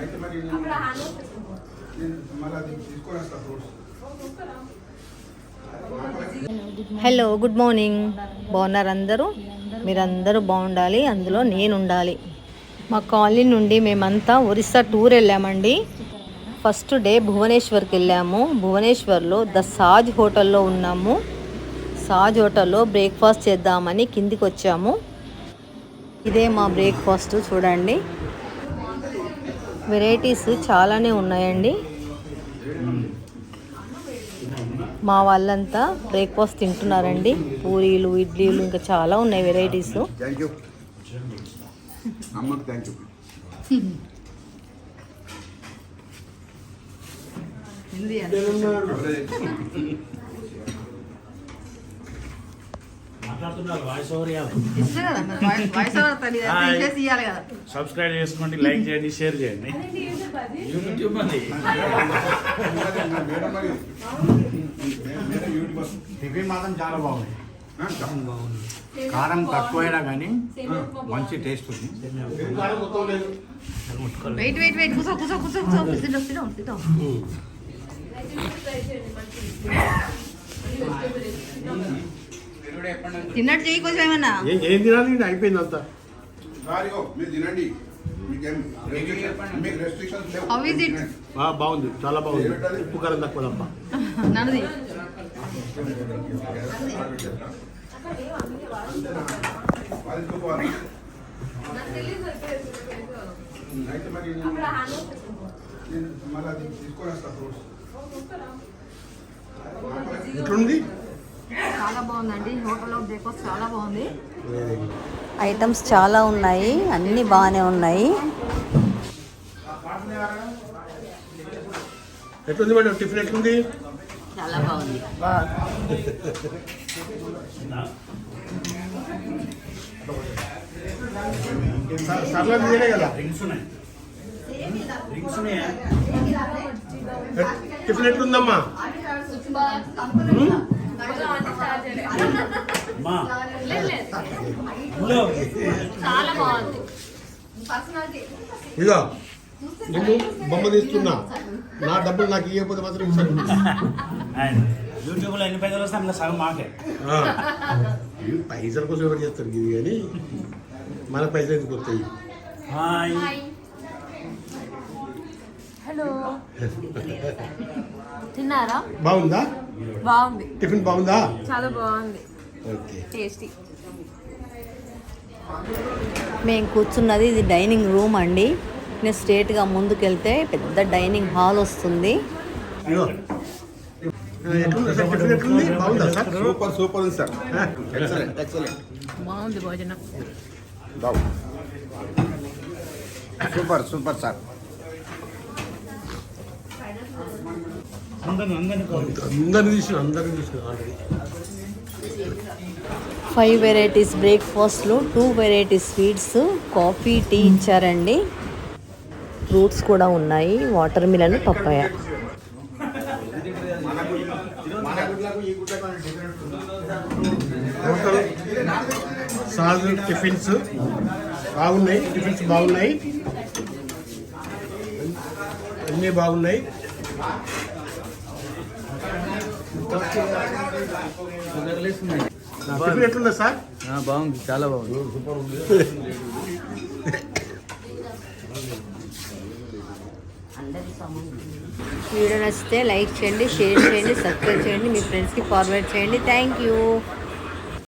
అయితే మరి hello good morning బాగున్నారు అందరూ? మీరందరూ బాగుండాలి అందులో నేను ఉండాలి మా కాలనీ నుండి మేమంతా ఒరిస్సా టూర్ వెళ్ళామండి. ఫస్ట్ డే భువనేశ్వర్కి వెళ్ళాము. భువనేశ్వర్లో ద సాజ్ హోటల్లో ఉన్నాము. సాజ్ హోటల్లో బ్రేక్ఫాస్ట్ చేద్దామని కిందికి వచ్చాము ఇదే మా బ్రేక్ఫాస్ట్ చూడండి. వెరైటీస్ చాలానే ఉన్నాయండి. మా వాళ్ళంతా బ్రేక్ఫాస్ట్ తింటున్నారండి. పూరీలు ఇడ్లీలు ఇంకా చాలా ఉన్నాయి వెరైటీస్. సబ్స్క్రైబ్ చేసుకోండి లైక్ చేయండి షేర్ చేయండి. టిఫిన్ మాత్రం చాలా బాగుంది. కారం తక్కువైనా కానీ మంచి టేస్ట్ ఉంది. వెయిట్ వెయిట్ సిద్ధం సిద్ధం సిద్ధం తిన్నట్టు చేయి కొంచెం ఏమన్నా? ఏం తినాలి? అయిపోయింది అంతా. బాగుంది. చాలా బాగుంది. ఉప్పు కారం తక్కువ తప్ప. నన్నది ఎట్లుంది? చాలా బాగుందండి. హోటల్లో బ్రేక్ఫాస్ట్ చాలా బాగుంది. ఐటమ్స్ చాలా ఉన్నాయి. అన్నీ బాగానే ఉన్నాయి. ఎట్లుంది మేడం? టిఫిన్ ఎట్లుంది? చాలా బాగుంది. టిఫిన్ ఎట్లుందమ్మా? ఇదో నేను బొమ్మ తీస్తున్నా. నా డబ్బులు నాకు ఇవ్వకపోతే మాత్రం ఇస్తాను యూట్యూబ్లో ఎన్ని పైసలు వస్తే అందులో సగం మాకే. పైసల కోసం ఎవరు చేస్తారు ఇది కానీ? మన పైసలు ఎందుకు వస్తాయి? హలో. తిన్నారా? బాగుందా? బాగుంది. టిఫిన్ బాగుందా? చాలా బాగుంది. ఓకే. టేస్టీ. మేము కూర్చున్నది ఇది డైనింగ్ రూమ్ అండి. నేను స్ట్రేట్గా ముందుకెళ్తే పెద్ద డైనింగ్ హాల్ వస్తుంది. సూపర్ సూపర్ ఉంది సార్. Excellent excellent. బాగుంది భోజనం. బాగు సూపర్ సూపర్ సార్. అందరిని అందరిని కోరి అందరిని తీసిన అందరిని తీసిన ఆల్రెడీ. ఫైవ్ వెరైటీస్ బ్రేక్ఫాస్ట్లో two varieties sweets coffee tea ఇచ్చారండి. ఫ్రూట్స్ కూడా ఉన్నాయి water melon papaya. Hotel tiffins. బాగున్నాయి టిఫిన్స్ బాగున్నాయి. అన్నీ బాగున్నాయి. టిఫిన్ ఎట్లుందా సార్? బాగుంది చాలా బాగుంది. వీడియో నచ్చితే లైక్ చేయండి షేర్ చేయండి సబ్స్క్రైబ్ చేయండి మీ ఫ్రెండ్స్కి ఫార్వర్డ్ చేయండి. Thank you